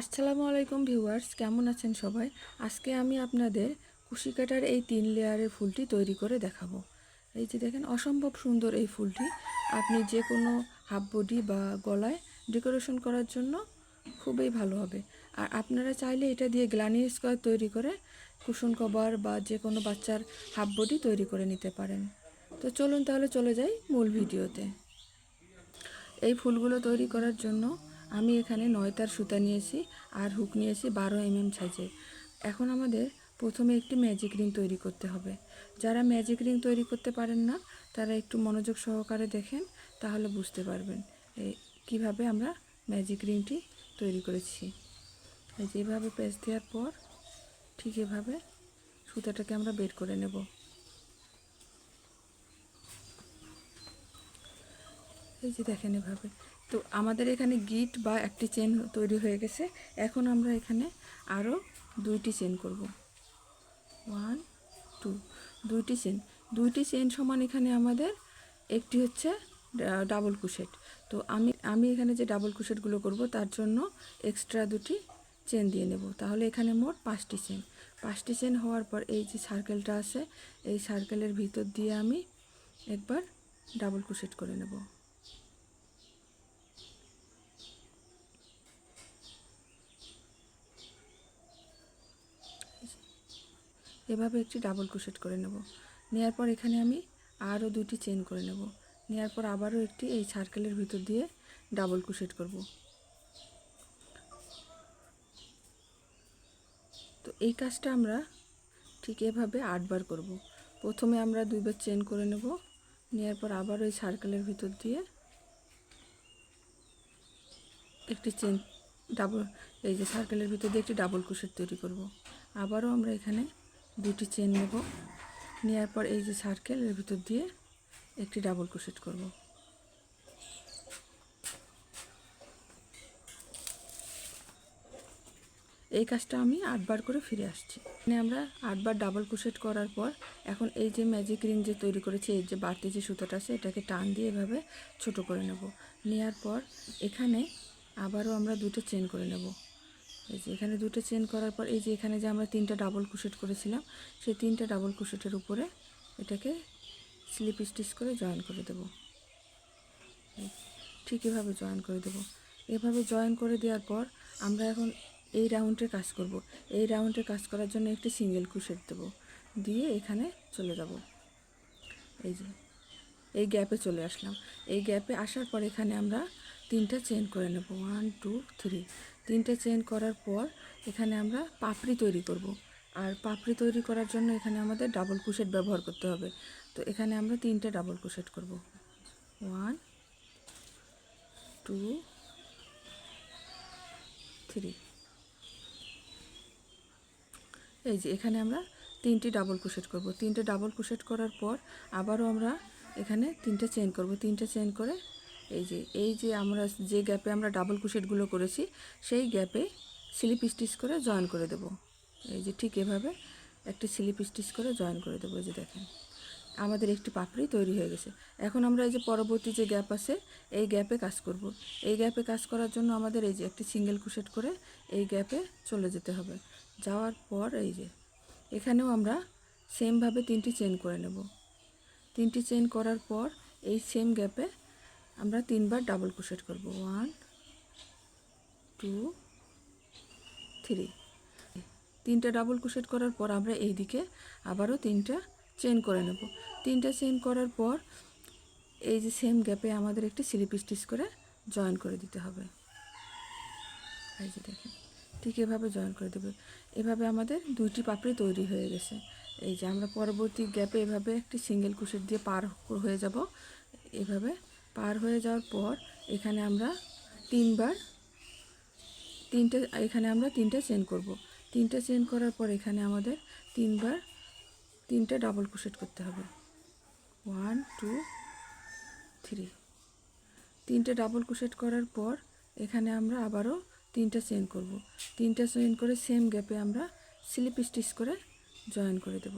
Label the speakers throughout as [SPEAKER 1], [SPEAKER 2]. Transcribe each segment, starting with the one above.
[SPEAKER 1] আসসালামু আলাইকুম ভিউয়ার্স, কেমন আছেন সবাই? আজকে আমি আপনাদের কুশি কাটার এই তিন লেয়ারের ফুলটি তৈরি করে দেখাবো। এই যে দেখেন, অসম্ভব সুন্দর এই ফুলটি। আপনি যে কোনো হাফ বডি বা গলায় ডেকোরেশন করার জন্য খুবই ভালো হবে। আর আপনারা চাইলে এটা দিয়ে গ্লানি স্কোয়ার তৈরি করে কুশন কভার বা যে কোনো বাচ্চার হাফ বডি তৈরি করে নিতে পারেন। তো চলুন তাহলে চলে যাই মূল ভিডিওতে। এই ফুলগুলো তৈরি করার জন্য আমি এখানে নয়তার সুতা নিয়েছি আর হুক নিয়েছি বারো এমএম সাইজের। এখন আমাদের প্রথমে একটি ম্যাজিক রিং তৈরি করতে হবে। যারা ম্যাজিক রিং তৈরি করতে পারেন না, তারা একটু মনোযোগ সহকারে দেখেন, তাহলে বুঝতে পারবেন এই কীভাবে আমরা ম্যাজিক রিংটি তৈরি করেছি। এই যে এভাবে পেঁচ দেওয়ার পর ঠিক এভাবে সুতাটাকে আমরা বের করে নেব। এই যে দেখেন এভাবে। তো আমাদের এখানে গিট বা একটি চেন তৈরি হয়ে গেছে। এখন আমরা এখানে আরও দুইটি চেন করব। ওয়ান টু দুইটি চেন। দুইটি চেন সমান এখানে আমাদের একটি হচ্ছে ডাবল কুশেট তো আমি আমি এখানে যে ডাবল কুশেটগুলো করব, তার জন্য এক্সট্রা দুটি চেন দিয়ে নেব। তাহলে এখানে মোট পাঁচটি চেন। পাঁচটি চেন হওয়ার পর এই যে সার্কেলটা আছে, এই সার্কেলের ভিতর দিয়ে আমি একবার ডাবল কুশেট করে নেব। এভাবে একটি ডাবল ক্রোশেট করে নেব। নেওয়ার পর এখানে আমি আরও দুটি চেন করে নেব। নেওয়ার পর আবারও একটি এই সার্কেলের ভিতর দিয়ে ডাবল ক্রোশেট করব। তো এই কাজটা আমরা ঠিক এভাবে আটবার করব। প্রথমে আমরা দুইবার চেন করে নেব। নেওয়ার পর আবার ওই সার্কেলের ভিতর দিয়ে একটি চেন ডাবল এই যে সার্কেলের ভিতর দিয়ে একটি ডাবল ক্রোশেট তৈরি করব। আবারও আমরা এখানে দুটি চেন নেব। নেওয়ার পর এই যে সার্কেল এর ভিতর দিয়ে একটি ডাবল ক্রোশেট করব। এই কাজটা আমি আটবার করে ফিরে আসছি। এখানে আমরা আটবার ডাবল ক্রোশেট করার পর এখন এই যে ম্যাজিক রিং যে তৈরি করেছি, এই যে বাড়তি যে সুতোটা আছে, এটাকে টান দিয়ে এভাবে ছোট করে নেব। নেওয়ার পর এখানে আবারও আমরা দুটো চেন করে নেব। এই যে এখানে দুটো চেন করার পর এই যে এখানে যে আমরা তিনটা ডাবল কুশেট করেছিলাম, সেই তিনটা ডাবল কুশেটের উপরে এটাকে স্লিপ স্টিচ করে জয়েন করে দেব। ঠিক এভাবে জয়েন করে দেব। এভাবে জয়েন করে দেওয়ার পর আমরা এখন এই রাউন্ডে কাজ করব। এই রাউন্ডে কাজ করার জন্য একটি সিঙ্গেল কুশেট দেব। দিয়ে এখানে চলে যাব। এই যে, এই গ্যাপে চলে আসলাম। এই গ্যাপে আসার পর এখানে আমরা তিনটা চেন করে নেব। ওয়ান টু থ্রি তিনটে চেন করার পর এখানে আমরা পাপড়ি তৈরি করব। আর পাপড়ি তৈরি করার জন্য এখানে আমাদের ডাবল কুশেট ব্যবহার করতে হবে। তো এখানে আমরা তিনটে ডাবল কুশেট করব। ওয়ান টু থ্রি এই যে এখানে আমরা তিনটি ডাবল কুশেট করব। তিনটে ডাবল কুশেট করার পর আবারও আমরা এখানে তিনটে চেন করব। তিনটে চেন করে এই যে এই যে আমরা যে গ্যাপে আমরা ডাবল কুশেটগুলো করেছি, সেই গ্যাপে স্লিপ স্টিচ করে জয়েন করে দেব। এই যে ঠিক এভাবে একটি স্লিপ স্টিচ করে জয়েন করে দেবো, এই যে দেখেন। আমাদের একটি পাপড়ি তৈরি হয়ে গেছে। এখন আমরা এই যে পরবর্তী যে গ্যাপ আছে, এই গ্যাপে কাজ করব। এই গ্যাপে কাজ করার জন্য আমাদের এই যে একটি সিঙ্গেল কুশেট করে এই গ্যাপে চলে যেতে হবে। যাওয়ার পর এই যে, এখানেও আমরা সেমভাবে তিনটি চেন করে নেব। তিনটি চেন করার পর এই সেম গ্যাপে আমরা তিনবার ডাবল ক্রোশেট করব। ওয়ান টু থ্রি তিনটা ডাবল ক্রোশেট করার পর আমরা এই দিকে আবারও তিনটা চেন করে নেব। তিনটা চেন করার পর এই যে সেম গ্যাপে আমাদের একটি স্লিপ স্টিচ করে জয়েন করে দিতে হবে। এই যে দেখেন, ঠিক এভাবে জয়েন করে দেবে। এভাবে আমাদের দুইটি পাপড়ি তৈরি হয়ে গেছে। এই যে আমরা পরবর্তী গ্যাপে এভাবে একটি সিঙ্গেল কুশেট দিয়ে পার হয়ে যাব। এভাবে পার হয়ে যাওয়ার পর এখানে আমরা তিনবার, তিনটে, এখানে আমরা তিনটে চেন করব। তিনটে চেন করার পর এখানে আমাদের তিনবার, তিনটে ডাবল ক্রোশেট করতে হবে। ওয়ান টু থ্রি তিনটে ডাবল ক্রোশেট করার পর এখানে আমরা আবারও তিনটা চেন করব। তিনটা চেন করে সেম গ্যাপে আমরা স্লিপ স্টিচ করে জয়েন করে দেব।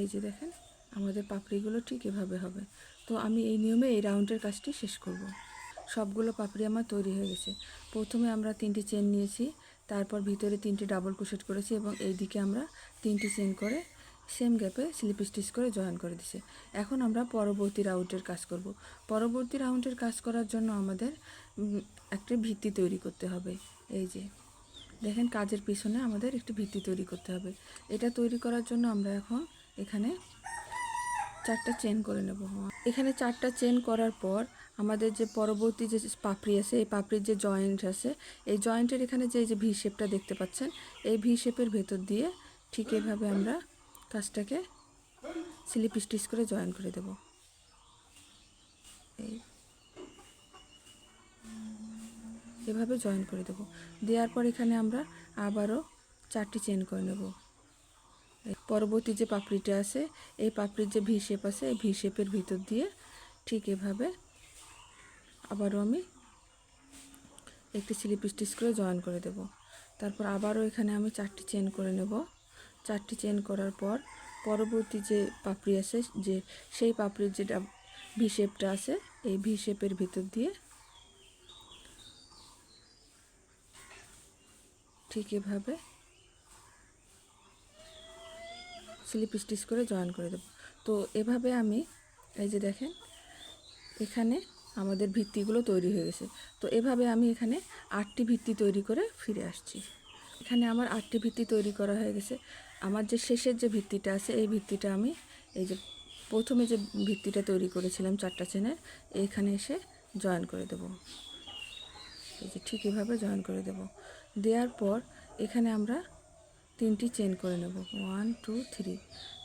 [SPEAKER 1] এই যে দেখেন, আমাদের পাপড়িগুলো ঠিক এভাবে হবে। তো আমি এই নিয়মে এই রাউন্ডের কাজটি শেষ করব। সবগুলো পাপড়ি আমার তৈরি হয়ে গেছে। প্রথমে আমরা তিনটি চেন নিয়েছি, তারপর ভিতরে তিনটি ডাবল কুশেট করেছি এবং এই দিকে আমরা তিনটি চেন করে সেম গ্যাপে স্লিপ স্টিচ করে জয়েন করে দিছি এখন আমরা পরবর্তী রাউন্ডের কাজ করব। পরবর্তী রাউন্ডের কাজ করার জন্য আমাদের একটি ভিত্তি তৈরি করতে হবে। এই যে, দেখেন কাজের পিছনে আমাদের একটি ভিত্তি তৈরি করতে হবে। এটা তৈরি করার জন্য আমরা এখন এখানে চারটা চেন করে নেব। এখানে চারটা চেন করার পর আমাদের যে পরবর্তী যে পাপড়ি আছে, এই পাপড়ির যে জয়েন্ট আছে, এই জয়েন্টের এখানে যে যে ভি শেপটা দেখতে পাচ্ছেন, এই ভি শেপের ভেতর দিয়ে ঠিক এভাবে আমরা কাজটাকে স্লিপ স্টিচ করে জয়েন করে দেব। এই। এভাবে জয়েন করে দেব। দেওয়ার পর এখানে আমরা আবারও চারটি চেন করে নেব। পরবর্তী যে পাপড়িটা আছে, এই পাপড়ির যে ভি শেপ আছে, এই ভি শেপের ভিতর দিয়ে ঠিক এভাবে আবারও আমি একটি স্লিপ স্টিচ করে জয়েন করে দেব। তারপর আবারও এখানে আমি চারটি চেন করে নেব। চারটি চেন করার পর পরবর্তী যে পাপড়ি আছে, যে সেই পাপড়ির যে ভি শেপটা আছে, এই ভি শেপের ভিতর দিয়ে ঠিক এভাবে স্লিপ স্টিচ করে জয়েন করে দেবো। তো এভাবে আমি, এই যে দেখেন, এখানে আমাদের ভিত্তিগুলো তৈরি হয়ে গেছে। তো এভাবে আমি এখানে আটটি ভিত্তি তৈরি করে ফিরে আসছি। এখানে আমার আটটি ভিত্তি তৈরি করা হয়ে গেছে। আমার যে শেষের যে ভিত্তিটা আছে, এই ভিত্তিটা আমি, এই যে প্রথমে যে ভিত্তিটা তৈরি করেছিলাম চারটা চেনের এইখানে এসে জয়েন করে দেবো। এই যে ঠিক এভাবে জয়েন করে দেব। দেওয়ার পর এখানে আমরা তিনটি চেন করে নেব। ওয়ান টু থ্রি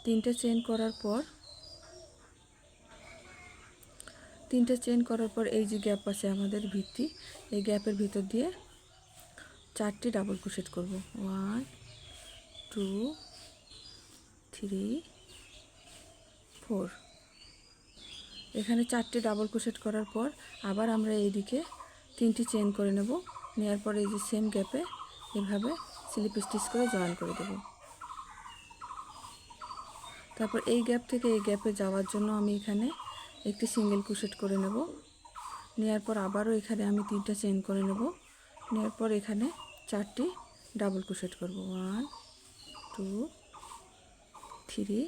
[SPEAKER 1] তিনটে চেন করার পর, তিনটে চেন করার পর এই যে গ্যাপ আছে আমাদের ভিত্তি, এই গ্যাপের ভিতর দিয়ে চারটি ডাবল ক্রোশেট করব। ওয়ান টু থ্রি ফোর এখানে চারটি ডাবল ক্রোশেট করার পর আবার আমরা এইদিকে তিনটি চেন করে নেব। নেওয়ার পরে এই যে সেম গ্যাপে এভাবে স্লিপ স্টিচ করে জয়েন করে দেব। তারপর এই গ্যাপ থেকে এই গ্যাপে যাওয়ার জন্য আমি এখানে একটি সিঙ্গেল ক্রোশেট করে নেব। নেওয়ার পর আবারও এখানে আমি তিনটা চেন করে নেব। নেওয়ার পর এখানে চারটি ডাবল ক্রোশেট করব। ওয়ান টু থ্রি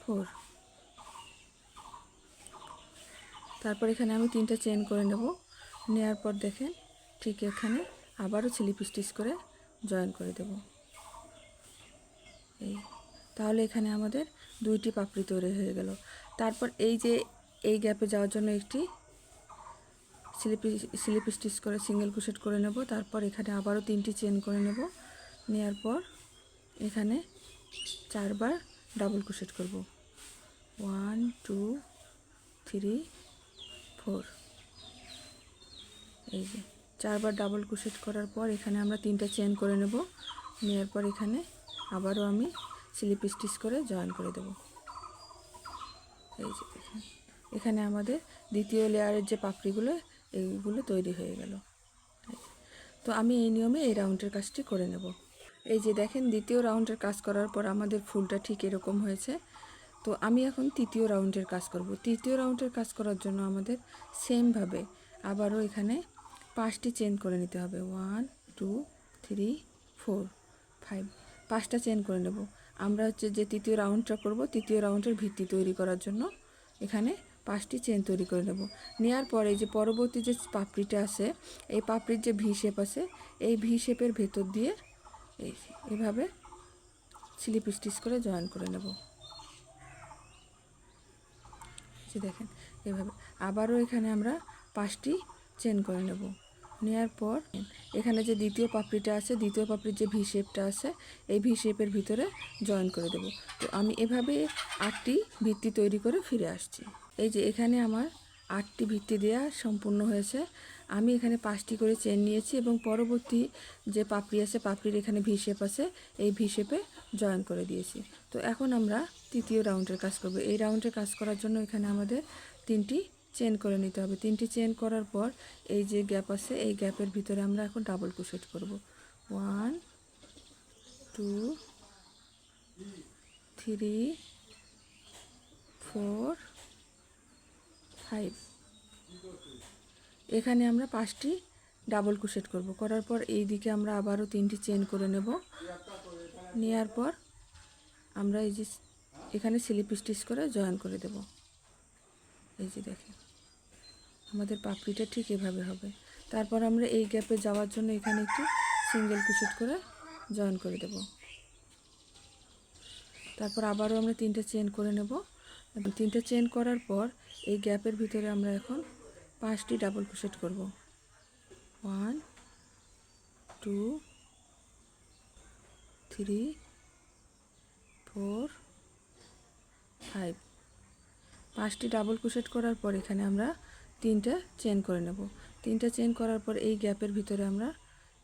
[SPEAKER 1] ফোর তারপর এখানে আমি তিনটা চেন করে নেব। নেওয়ার পর দেখেন ঠিক এখানে আবারও স্লিপ স্টিচ করে জয়েন করে দেব। এই, তাহলে এখানে আমাদের দুইটি পাপড়ি তৈরি হয়ে গেল। তারপর এই যে এই গ্যাপে যাওয়ার জন্য একটি স্লিপ স্লিপ স্টিচ করে সিঙ্গেল ক্রোশেট করে নেব। তারপর এখানে আবারও তিনটি চেন করে নেব। নেওয়ার পর এখানে চারবার ডাবল ক্রোশেট করব। One, two, three, four. এই যে। চারবার ডাবল ক্রোশেট করার পর এখানে আমরা তিনটা চেন করে নেব। নেওয়ার পর এখানে আবারও আমি স্লিপ স্টিচ করে জয়েন করে দেব। এই যে দেখেন, এখানে আমাদের দ্বিতীয় লেয়ারের যে পাপড়িগুলো, এইগুলো তৈরি হয়ে গেল। তো আমি এই নিয়মে এই রাউন্ডের কাজটি করে নেব। এই যে দেখেন, দ্বিতীয় রাউন্ডের কাজ করার পর আমাদের ফুলটা ঠিক এরকম হয়েছে। তো আমি এখন তৃতীয় রাউন্ডের কাজ করব। তৃতীয় রাউন্ডের কাজ করার জন্য আমাদের সেমভাবে আবারও এখানে পাঁচটি চেন করে নিতে হবে। One two three four five পাঁচটা চেন করে নেব। আমরা হচ্ছে যে তৃতীয় রাউন্ডটা করব, তৃতীয় রাউন্ডের ভিত্তি তৈরি করার জন্য এখানে পাঁচটি চেন তৈরি করে নেব। নেওয়ার পরে যে পরবর্তী যে পাপড়িটা আছে, এই পাপড়ির যে ভি শেপ আছে, এই ভি শেপের ভেতর দিয়ে এই এভাবে স্লিপ স্টিচ করে জয়েন করে নেব। দেখেন, এভাবে। আবারও এখানে আমরা পাঁচটি চেন করে নেব। নেওয়ার পর এখানে যে দ্বিতীয় পাপড়িটা আছে, দ্বিতীয় পাপড়ির যে ভি শেপটা আছে, এই ভি শেপের ভিতরে জয়েন করে দেব। তো আমি এভাবে আটটি ভিত্তি তৈরি করে ফিরে আসছি। এই যে এখানে আমার আটটি ভিত্তি দেওয়া সম্পূর্ণ হয়েছে। আমি এখানে পাঁচটি করে চেন নিয়েছি এবং পরবর্তী যে পাপড়ি আছে, পাপড়ির এখানে ভি শেপ আছে, এই ভি শেপে জয়েন করে দিয়েছি। তো এখন আমরা তৃতীয় রাউন্ডের কাজ করব। এই রাউন্ডের কাজ করার জন্য এখানে আমাদের তিনটি চেন করে নিতে হবে। তিনটি চেন করার পর এই যে গ্যাপ আছে, এই গ্যাপের ভিতরে আমরা এখন ডাবল ক্রোশেট করব। One two three four five এখানে আমরা পাঁচটি ডাবল ক্রোশেট করব। করার পর এই দিকে আমরা আবারও তিনটি চেন করে নেব। নেওয়ার পর আমরা এই যে এখানে স্লিপ স্টিচ করে জয়েন করে দেব। এই যে দেখেন। আমাদের পাপড়িটা ঠিক এভাবে হবে। তারপর আমরা এই গ্যাপে যাওয়ার জন্য এখানে একটু সিঙ্গেল ক্রোশেট করে জয়েন করে দেব। তারপর আবারও আমরা তিনটে চেন করে নেব। তিনটে চেন করার পর এই গ্যাপের ভিতরে আমরা এখন পাঁচটি ডাবল ক্রোশেট করব। One two three four five পাঁচটি ডাবল ক্রোশেট করার পর এখানে আমরা তিনটে চেন করে নেব। তিনটে চেন করার পর এই গ্যাপের ভিতরে আমরা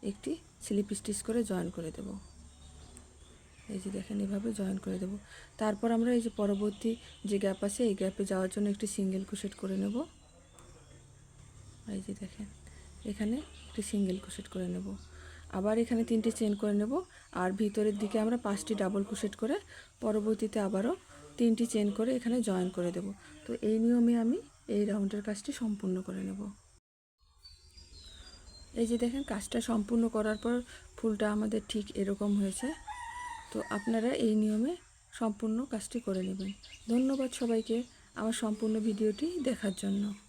[SPEAKER 1] একটি স্লিপ স্টিচ করে জয়েন করে দেব। এই যে দেখেন এভাবে জয়েন করে দেব। তারপর আমরা এই যে পরবর্তী যে গ্যাপ আছে, এই গ্যাপে যাওয়ার জন্য একটি সিঙ্গেল ক্রোশেট করে নেব। এই যে দেখেন, এখানে একটি সিঙ্গেল ক্রোশেট করে নেব। আবার এখানে তিনটে চেন করে নেব। আর ভিতরের দিকে আমরা পাঁচটি ডাবল ক্রোশেট করে পরবর্তীতে আবারও তিনটি চেন করে এখানে জয়েন করে দেব। তো এই নিয়মে আমি এই রাউন্ডের কাজটি সম্পূর্ণ করে নেব। এই যে দেখেন, কাজটা সম্পূর্ণ করার পর ফুলটা আমাদের ঠিক এরকম হয়েছে। তো আপনারা এই নিয়মে সম্পূর্ণ কাজটি করে নেবেন। ধন্যবাদ সবাইকে আমার সম্পূর্ণ ভিডিওটি দেখার জন্য।